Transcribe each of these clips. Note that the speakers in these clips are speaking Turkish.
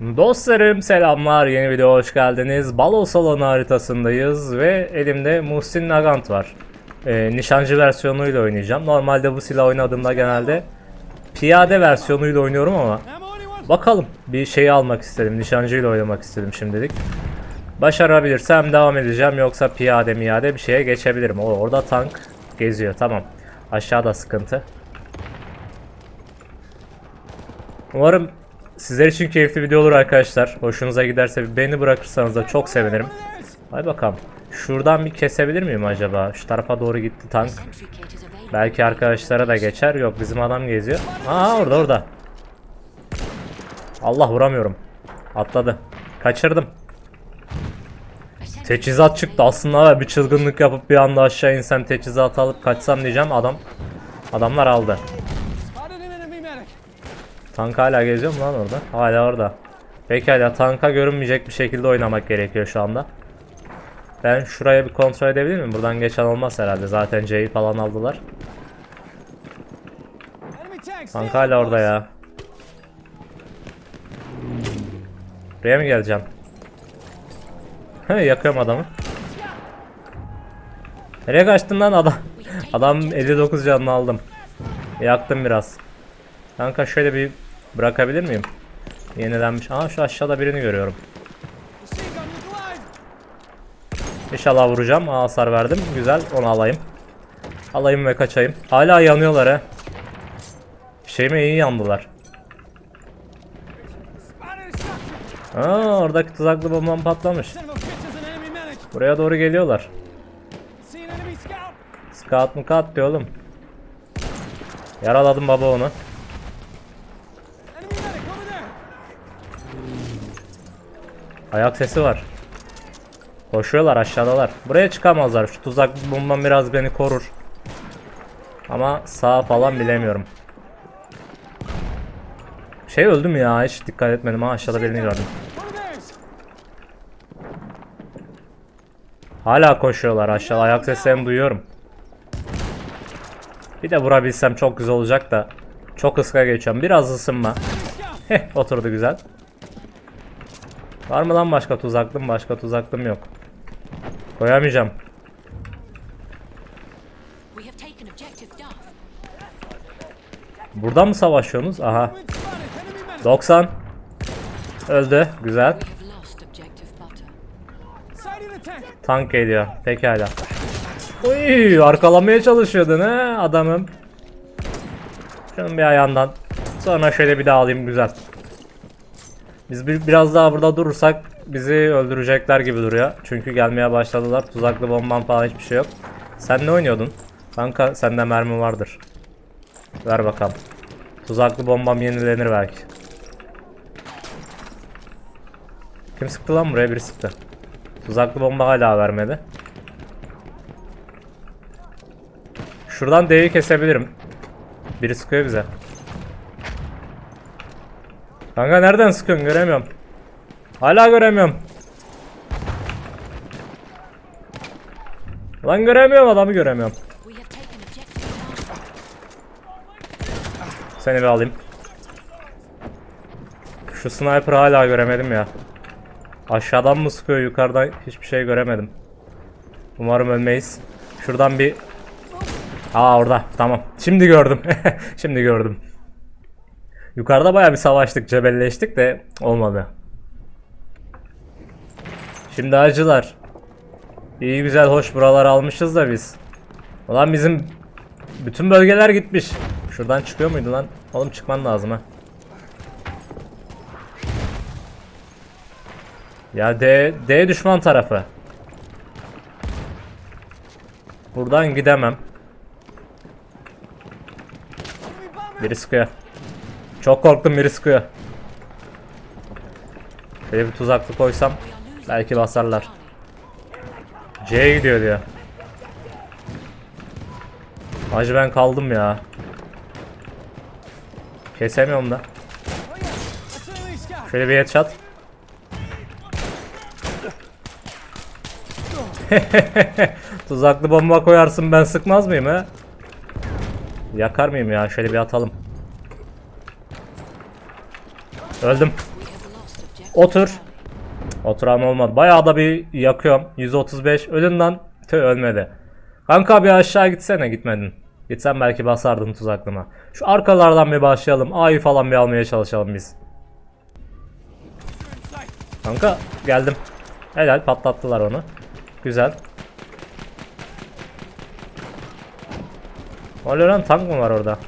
Dostlarım selamlar yeni video hoş geldiniz. Balo salonu haritasındayız ve elimde Muhsin Nagant var. Ee, nişancı versiyonuyla oynayacağım. Normalde bu silah oynadığımda genelde piyade versiyonuyla oynuyorum ama bakalım bir şeyi almak istedim. Nişancıyla oynamak istedim şimdilik. Başarabilirsem devam edeceğim yoksa piyade miyade bir şeye geçebilirim. O orada tank geziyor tamam. Aşağıda sıkıntı. Umarım sizler için keyifli video olur arkadaşlar. Hoşunuza giderse bir beğeni bırakırsanız da çok sevinirim. Hadi bakalım. Şuradan bir kesebilir miyim acaba? Şu tarafa doğru gitti tank. Belki arkadaşlara da geçer. Yok bizim adam geziyor. Aa orada orada. Allah vuramıyorum. Atladı. Kaçırdım. Teçhizat çıktı. Aslında bir çılgınlık yapıp bir anda aşağı insem teçhizatı alıp kaçsam diyeceğim. Adam Adamlar aldı. Tank hala geziyor mu lan orada? Hala orada. Pekala tanka görünmeyecek bir şekilde oynamak gerekiyor şu anda. Ben şuraya bir kontrol edebilir miyim? Buradan geçen olmaz herhalde. Zaten C'yi falan aldılar. Tank. Hala orada ya. Buraya mı geleceğim? Yakıyorum adamı. Nereye kaçtın lan adam? Adam 59 canını aldım. Yaktım biraz. Kanka şöyle bir bırakabilir miyim? Yenilenmiş. Aa şu aşağıda birini görüyorum. İnşallah vuracağım. Aa, hasar verdim. Güzel. Onu alayım. Alayım ve kaçayım. Hala yanıyorlar he. Şeyime iyi yandılar. Aa oradaki tuzaklı bombam patlamış. Buraya doğru geliyorlar. Scout. Mu kat diyor oğlum. Yaraladım baba onu. Ayak sesi var. Koşuyorlar aşağıdalar. Buraya çıkamazlar. Şu tuzak bombam biraz beni korur. Ama sağ falan bilemiyorum. Şey öldüm ya hiç dikkat etmedim ha aşağıda birini gördüm. Hala koşuyorlar aşağı ayak seslerini duyuyorum. Bir de vurabilsem çok güzel olacak da. Çok ıska geçiyorum. Biraz ısınma. Heh oturdu güzel. Var mı lan başka tuzaklım? Başka tuzaklım yok. Koyamayacağım. We have taken objective Duff. Burada mı savaşıyorsunuz? Aha. With spotted. Enemy medic. 90. Öldü. Güzel. Tank geliyor. Pekala. Uy, arkalamaya çalışıyordun he adamım. Şunun bir ayağından. Sonra şöyle bir daha alayım güzel. Biz bir, biraz daha burada durursak bizi öldürecekler gibi duruyor. Çünkü gelmeye başladılar. Tuzaklı bomban falan hiçbir şey yok. Sen ne oynuyordun? Kanka sende mermi vardır. Ver bakalım. Tuzaklı bombam yenilenir belki. Kim sıktı lan buraya? Biri sıktı. Tuzaklı bomba hala vermedi. Şuradan D'yi kesebilirim. Biri sıkıyor bize. Kanka nereden sıkıyorsun göremiyorum. Hala göremiyorum. Lan göremiyorum adamı göremiyorum. Seni bir alayım. Şu sniper hala göremedim ya. Aşağıdan mı sıkıyor yukarıdan hiçbir şey göremedim. Umarım ölmeyiz. Şuradan bir... Aa orada tamam. Şimdi gördüm. Şimdi gördüm. Yukarıda baya bir savaştık cebelleştik de olmadı. Şimdi acılar. İyi güzel hoş buraları almışız da biz. Ulan bizim bütün bölgeler gitmiş. Şuradan çıkıyor muydu lan? Oğlum çıkman lazım ha. Ya D, D düşman tarafı. Buradan gidemem. Biri sıkıyor. Çok korktum biri sıkıyor. Şöyle bir tuzaklı koysam belki basarlar. C'ye gidiyor diyor. Hacı ben kaldım ya. Kesemiyorum da. Şöyle bir headshot. Tuzaklı bomba koyarsın ben sıkmaz mıyım he? Yakar mıyım ya? Şöyle bir atalım. Öldüm. Otur. Oturan olmadı. Bayağı da bir yakıyorum. 135. Ölün lan. Tüh ölmedi. Kanka bir aşağı gitsene gitmedin. Gitsen belki basardın tuzaklıma. Şu arkalardan bir başlayalım. A'yı falan bir almaya çalışalım biz. Kanka geldim. Helal patlattılar onu. Güzel. Lan tank mı var orada?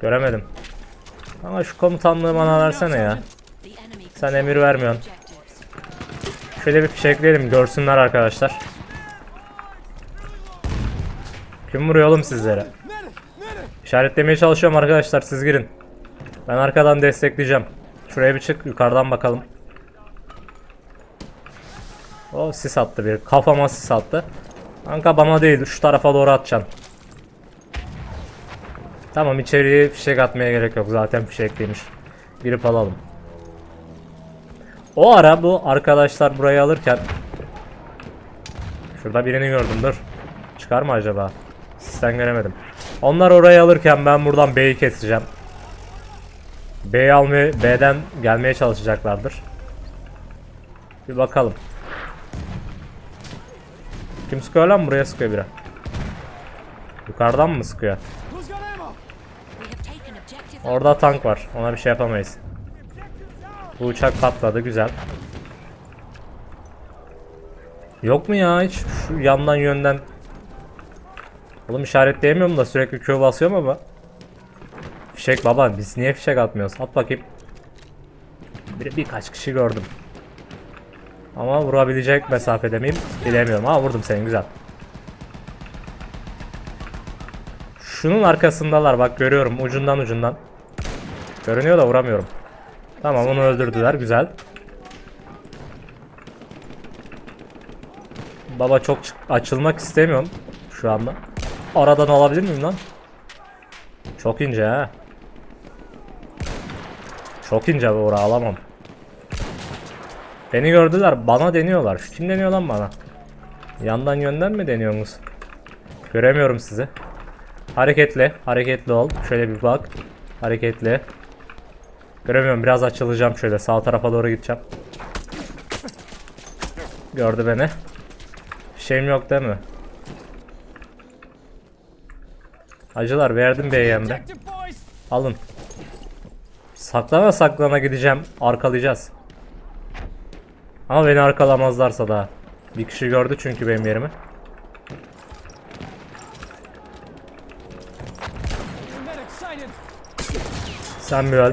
Göremedim. Ama şu komutanlığı bana versene ya. Sen emir vermiyorsun. Şöyle bir fişekleyelim görsünler arkadaşlar. Kim vuruyor oğlum sizlere? İşaretlemeye çalışıyorum arkadaşlar siz girin. Ben arkadan destekleyeceğim. Şuraya bir çık yukarıdan bakalım. O sis attı bir. Kafama sis attı. Kanka bana değil şu tarafa doğru atacaksın. Tamam içeriye fişek atmaya gerek yok zaten fişekliymiş. Girip alalım. O ara bu arkadaşlar burayı alırken Şurada birini gördüm dur. Çıkar mı acaba? Sisten göremedim. Onlar orayı alırken ben buradan B'yi keseceğim. B'yi almaya, B'den gelmeye çalışacaklardır. Bir bakalım. Kim sıkıyor lan buraya sıkıyor biri. Yukarıdan mı sıkıyor? Orada tank var. Ona bir şey yapamayız. Bu uçak patladı. Güzel. Yok mu ya hiç şu yandan yönden Oğlum işaretleyemiyorum da sürekli Q basıyorum ama Fişek baba biz niye fişek atmıyoruz? At bakayım. Bir, birkaç kişi gördüm. Ama vurabilecek mesafede miyim? Bilemiyorum. Ha vurdum seni güzel. Şunun arkasındalar bak görüyorum ucundan ucundan. Görünüyor da vuramıyorum. Tamam onu öldürdüler güzel. Baba çok açılmak istemiyorum şu anda. Aradan alabilir miyim lan? Çok ince ha. Çok ince bu ora alamam. Beni gördüler bana deniyorlar. Kim deniyor lan bana? Yandan yönden mi deniyorsunuz? Göremiyorum sizi. Hareketli, hareketli ol. Şöyle bir bak. Hareketli. Göremiyorum biraz açılacağım şöyle sağ tarafa doğru gideceğim. Gördü beni. Şeyim yok değil mi? Acılar verdim boys! Alın. Saklana saklana gideceğim. Arkalayacağız. Ama beni arkalamazlarsa daha. Bir kişi gördü çünkü benim yerimi. Sen bir öl.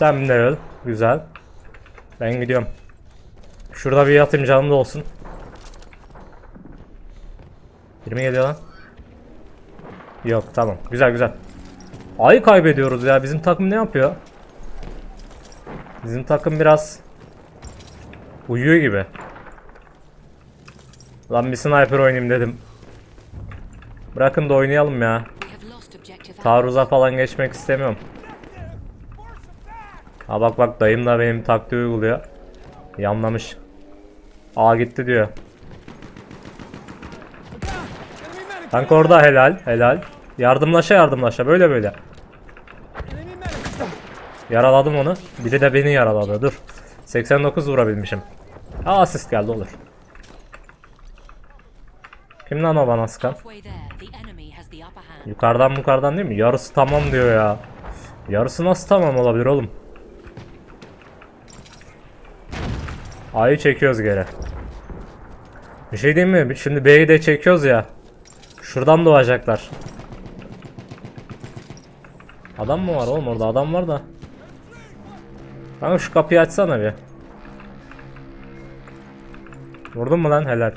De öl. Güzel. Ben gidiyorum. Şurada bir yatayım canım da olsun. Biri mi geliyor lan? Yok tamam. Güzel güzel. Ayı kaybediyoruz ya. Bizim takım ne yapıyor? Bizim takım biraz uyuyor gibi. Lan bir sniper oynayayım dedim. Bırakın da oynayalım ya. Taarruza falan geçmek istemiyorum. Ha bak bak dayım da benim taktiği uyguluyor. Yanlamış. A gitti diyor. Tank orada helal helal. Yardımlaşa yardımlaşa böyle böyle. Yaraladım onu. Biri de beni yaraladı dur. 89 vurabilmişim. Aa asist geldi olur. Kim lan o bana sıkan? Yukarıdan yukarıdan değil mi? Yarısı tamam diyor ya. Yarısı nasıl tamam olabilir oğlum? A'yı çekiyoruz geri. Bir şey diyeyim mi? Şimdi B'yi de çekiyoruz ya. Şuradan doğacaklar. Adam mı var oğlum orada? Adam var da. Kanka şu kapıyı açsana bir. Vurdun mu lan? Helal.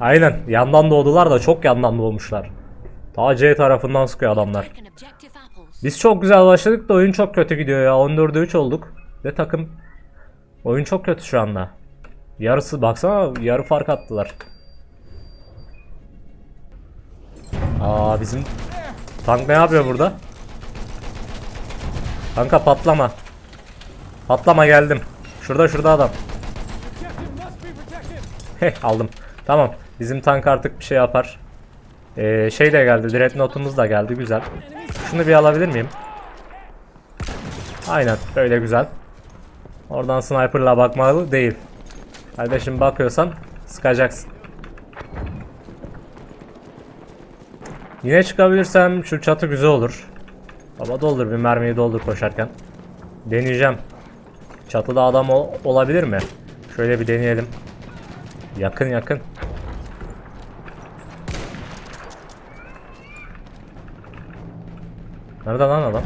Aynen. Yandan doğdular da çok yandan doğmuşlar. Ta C tarafından sıkıyor adamlar. Biz çok güzel başladık da oyun çok kötü gidiyor ya. 14'e 3 olduk. Ve takım oyun çok kötü şu anda. Yarısı baksana yarı fark attılar. Aa bizim tank ne yapıyor burada? Kanka patlama. Patlama geldim. Şurada şurada adam. Heh aldım. Tamam. Bizim tank artık bir şey yapar. Ee, şey de geldi. Dreadnought'umuz da geldi. Güzel. Şunu bir alabilir miyim? Aynen. Böyle güzel. Oradan sniper'la bakmalı değil. Kardeşim bakıyorsan sıkacaksın. Yine çıkabilirsem şu çatı güzel olur. Baba doldur bir mermiyi doldur koşarken. Deneyeceğim. Çatıda adam ol- olabilir mi? Şöyle bir deneyelim. Yakın yakın. Nerede lan adam?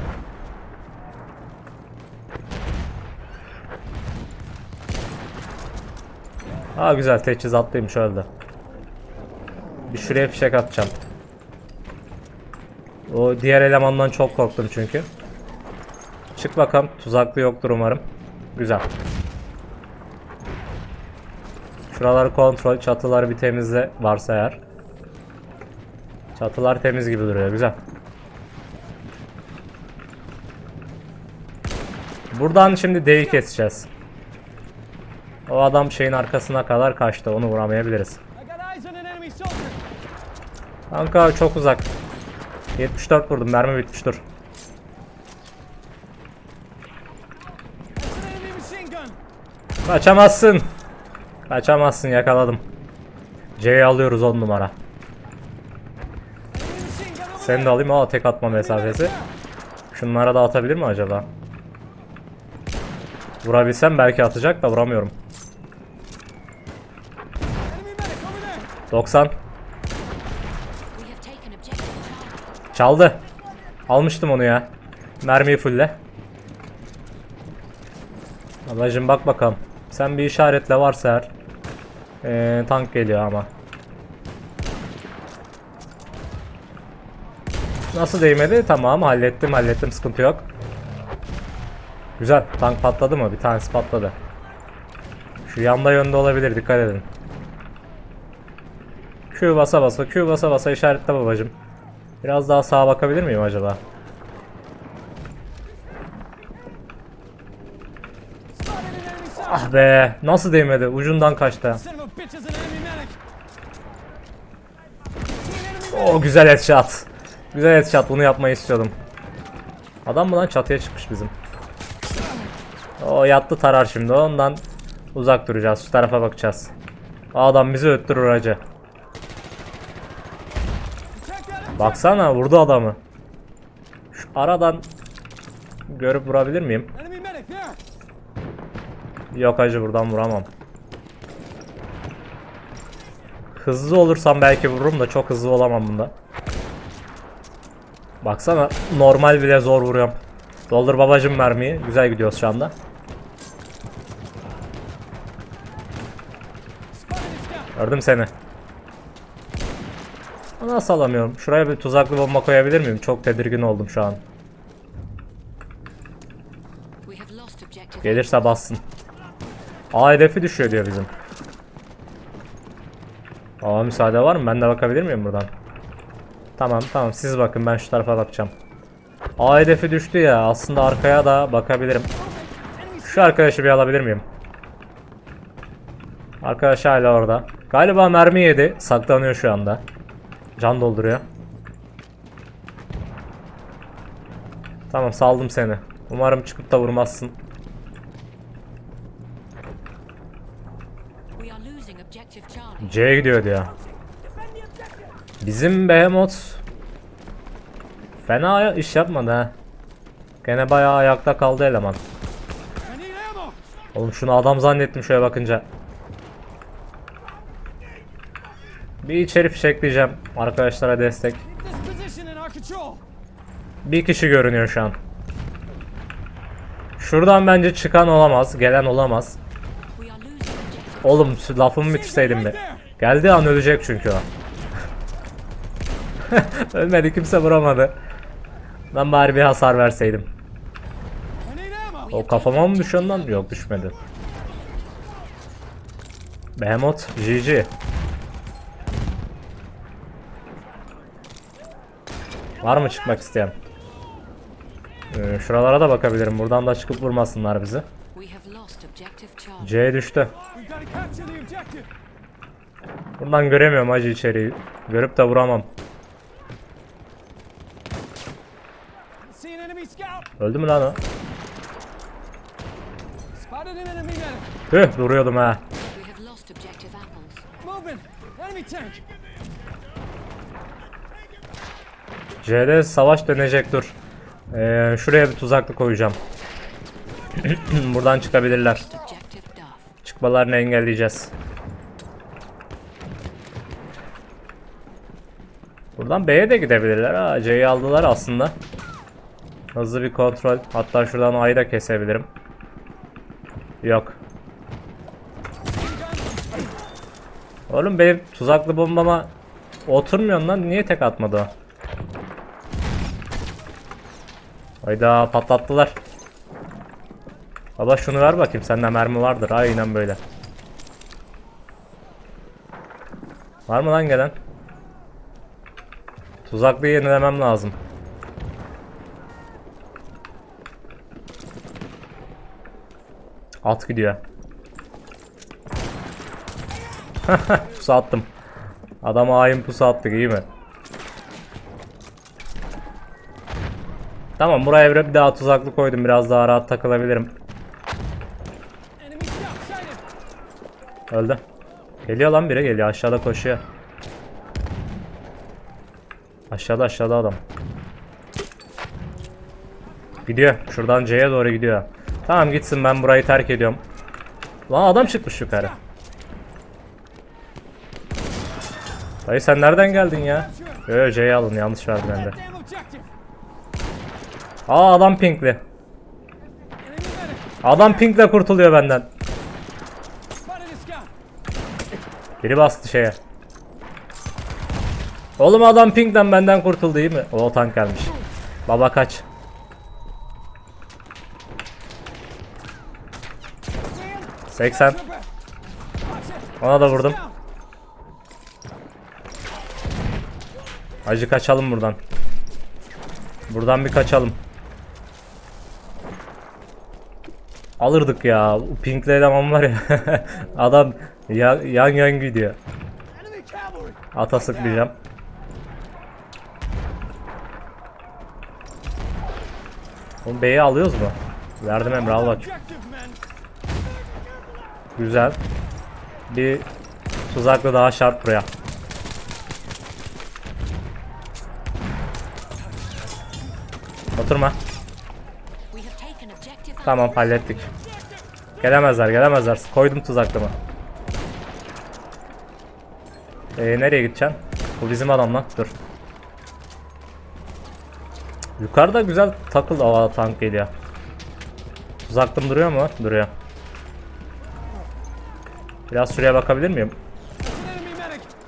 Aa güzel teçhizatlıymış öldü. Bir şuraya fişek atacağım. O diğer elemandan çok korktum çünkü. Çık bakalım. Tuzaklı yoktur umarım. Güzel. Şuraları kontrol. Çatıları bir temizle varsa eğer. Çatılar temiz gibi duruyor. Güzel. Buradan şimdi D'yi keseceğiz. O adam şeyin arkasına kadar kaçtı. Onu vuramayabiliriz. Kanka çok uzak. 74 vurdum. Mermi bitmiş dur. That's an enemy machine gun. Kaçamazsın. Kaçamazsın yakaladım. C'yi alıyoruz 10 numara. Seni de alayım ama tek atma mesafesi. Şunlara da atabilir mi acaba? Vurabilsem belki atacak da vuramıyorum. Enemy medic over there. 90. We have taken objective Charlie. Çaldı. Almıştım onu ya. Mermiyi fulle. Ablacım bak bakalım. Sen bir işaretle varsa eğer. Ee, tank geliyor ama. Nasıl değmedi? Tamam hallettim hallettim sıkıntı yok. Güzel. Tank patladı mı? Bir tanesi patladı. Şu yanda yönde olabilir dikkat edin. Q basa basa Q basa basa işaretle babacım. Biraz daha sağa bakabilir miyim acaba? Ah be nasıl değmedi ucundan kaçtı. O güzel headshot. Güzel headshot bunu yapmayı istiyordum. Adam mı lan çatıya çıkmış bizim. O yattı tarar şimdi ondan uzak duracağız şu tarafa bakacağız. O adam bizi öttürür hacı. Baksana vurdu adamı. Şu aradan görüp vurabilir miyim? Yok hacı buradan vuramam. Hızlı olursam belki vururum da çok hızlı olamam bunda. Baksana normal bile zor vuruyorum. Doldur babacım mermiyi. Güzel gidiyoruz şu anda. Gördüm seni. Nasıl alamıyorum? Şuraya bir tuzaklı bomba koyabilir miyim? Çok tedirgin oldum şu an. Gelirse bassın. A hedefi düşüyor diyor bizim. Aa müsaade var mı? Ben de bakabilir miyim buradan? Tamam tamam siz bakın ben şu tarafa bakacağım. A hedefi düştü ya aslında arkaya da bakabilirim. Şu arkadaşı bir alabilir miyim? Arkadaş hala orada. Galiba mermi yedi. Saklanıyor şu anda. Can dolduruyor. Tamam saldım seni. Umarım çıkıp da vurmazsın. C'ye gidiyor diyor. Bizim Behemoth fena iş yapmadı ha. Gene bayağı ayakta kaldı eleman. Oğlum şunu adam zannettim şöyle bakınca. Bir içeri fişekleyeceğim arkadaşlara destek. Bir kişi görünüyor şu an. Şuradan bence çıkan olamaz, gelen olamaz. Oğlum lafımı bitirseydim be. Geldiği an ölecek çünkü o. Ölmedi kimse vuramadı. Ben bari bir hasar verseydim. O kafama mı düşüyor lan? Yok düşmedi. Behemoth GG. Var mı çıkmak isteyen? Ee, şuralara da bakabilirim. Buradan da çıkıp vurmasınlar bizi. C düştü. Buradan göremiyorum acı içeriği. Görüp de vuramam. Öldü mü lan o? Hıh duruyordum ha. C'de savaş dönecek dur. Ee, şuraya bir tuzaklı koyacağım. Buradan çıkabilirler. Çıkmalarını engelleyeceğiz. Buradan B'ye de gidebilirler. Ha, C'yi aldılar aslında. Hızlı bir kontrol. Hatta şuradan A'yı da kesebilirim. Yok. Oğlum benim tuzaklı bombama oturmuyor lan. Niye tek atmadı o? Hayda patlattılar. Baba şunu ver bakayım sende mermi vardır aynen böyle. Var mı lan gelen? Tuzaklıyı yenilemem lazım. At gidiyor. pusu attım. Adama hain pusu attık iyi mi? Tamam buraya bir daha tuzaklı koydum biraz daha rahat takılabilirim. Öldü. Geliyor lan biri geliyor aşağıda koşuyor. Aşağıda aşağıda adam. Gidiyor. Şuradan C'ye doğru gidiyor. Tamam gitsin ben burayı terk ediyorum. Lan adam çıkmış yukarı. Dayı sen nereden geldin ya? Yo yo C'yi alın yanlış verdim ben de. Aa adam pinkli. Adam pinkle kurtuluyor benden. Biri bastı şeye. Oğlum adam pinkten benden kurtuldu iyi mi? O tank gelmiş. Baba kaç. Sam. 80. Trooper. Watch it. Ona da vurdum. Acı kaçalım buradan. Buradan bir kaçalım. Alırdık ya. Pinkli eleman var ya. Adam ya- yan yan gidiyor. Ata sıkmayacağım. Oğlum B'yi alıyoruz mu? Verdim Emre al men. Güzel. Bir tuzaklı daha şart buraya. Oturma. Tamam hallettik. Gelemezler gelemezler. Koydum tuzaklımı. Ee, nereye gideceksin? Bu bizim adam lan. Dur. Yukarıda güzel takıl Aa, tank geliyor. Tuzaklım duruyor mu? Duruyor. Biraz şuraya bakabilir miyim?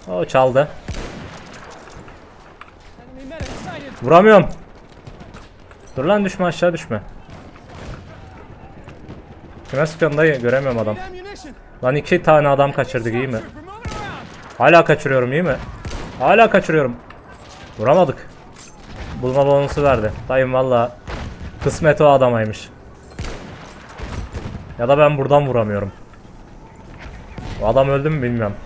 O çaldı. Vuramıyorum. Dur lan düşme aşağı düşme. Kime sıkıyorsun dayı? Göremiyorum adam. Lan iki tane adam kaçırdık iyi mi? Hala kaçırıyorum iyi mi? Hala kaçırıyorum. Vuramadık. Bulma bonusu verdi. Dayım valla kısmet o adamaymış. Ya da ben buradan vuramıyorum. O adam öldü mü bilmiyorum.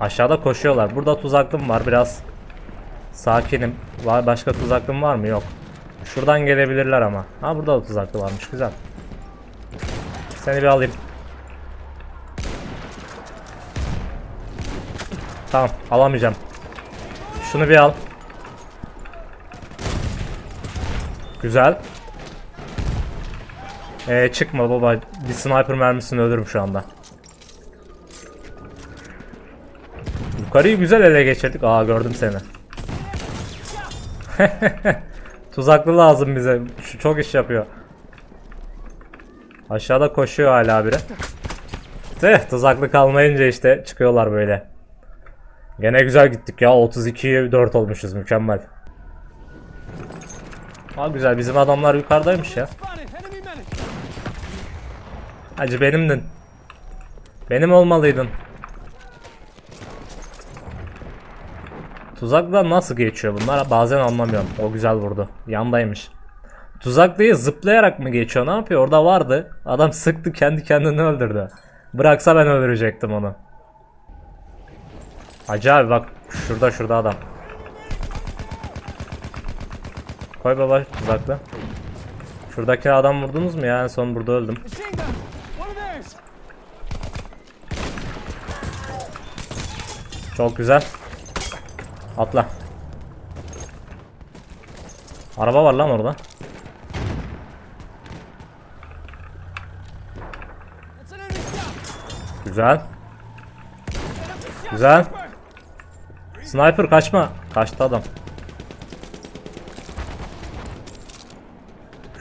Aşağıda koşuyorlar. Burada tuzaklım var biraz. Sakinim. Başka tuzaklım var mı? Yok. Şuradan gelebilirler ama. Ha burada da tuzaklı varmış. Güzel. Seni bir alayım. Tamam alamayacağım. Şunu bir al. Güzel. Ee, çıkma baba. Bir sniper mermisini ölürüm şu anda. Yukarıyı güzel ele geçirdik. Aa gördüm seni. Tuzaklı lazım bize. Şu çok iş yapıyor. Aşağıda koşuyor hala biri. Tüh tuzaklı kalmayınca işte çıkıyorlar böyle. Gene güzel gittik ya 32'ye 4 olmuşuz mükemmel. Aa güzel bizim adamlar yukarıdaymış ya. Hacı benimdin. Benim olmalıydın. Tuzakla nasıl geçiyor bunlar? Bazen anlamıyorum. O güzel vurdu. Yandaymış. Tuzaklıyı zıplayarak mı geçiyor? Ne yapıyor? Orada vardı. Adam sıktı kendi kendini öldürdü. Bıraksa ben öldürecektim onu. Abi bak şurada şurada adam. Koy baba tuzaklı. Şuradaki adam vurdunuz mu ya? En son burada öldüm. Çok güzel. Atla. Araba var lan orada. Güzel. Güzel. Sniper kaçma. Kaçtı adam.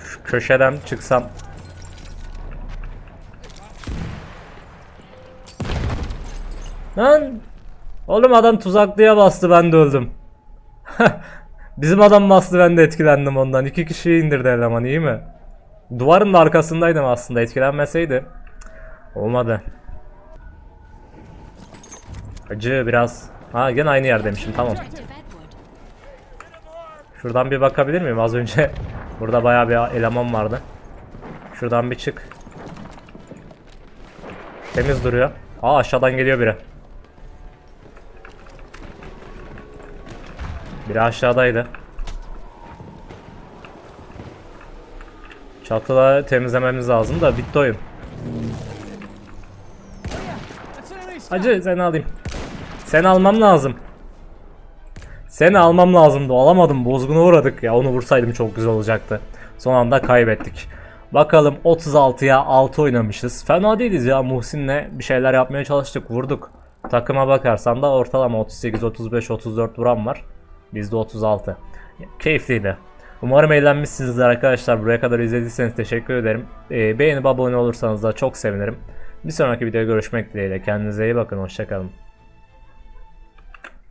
Şu köşeden çıksam. Lan. Oğlum adam tuzaklıya bastı ben de öldüm. Bizim adam bastı ben de etkilendim ondan. İki kişiyi indirdi eleman iyi mi? Duvarın da arkasındaydım aslında etkilenmeseydi. Olmadı. Acı biraz. Ha gene aynı yerdeymişim tamam. Objective Edward. Şuradan bir bakabilir miyim? Az önce burada bayağı bir eleman vardı. Şuradan bir çık. Temiz duruyor. Aa aşağıdan geliyor biri. Biri aşağıdaydı. Çatıda temizlememiz lazım da bitti oyun. Hacı seni alayım. Seni almam lazım. Seni almam lazımdı. Alamadım. Bozguna uğradık ya. Onu vursaydım çok güzel olacaktı. Son anda kaybettik. Bakalım 36'ya 6 oynamışız. Fena değiliz ya. Muhsin'le bir şeyler yapmaya çalıştık. Vurduk. Takıma bakarsan da ortalama 38, 35, 34 vuran var. Bizde 36. Keyifliydi. Umarım eğlenmişsinizdir arkadaşlar. Buraya kadar izlediyseniz teşekkür ederim. Ee, beğenip abone olursanız da çok sevinirim. Bir sonraki videoda görüşmek dileğiyle. Kendinize iyi bakın. Hoşçakalın.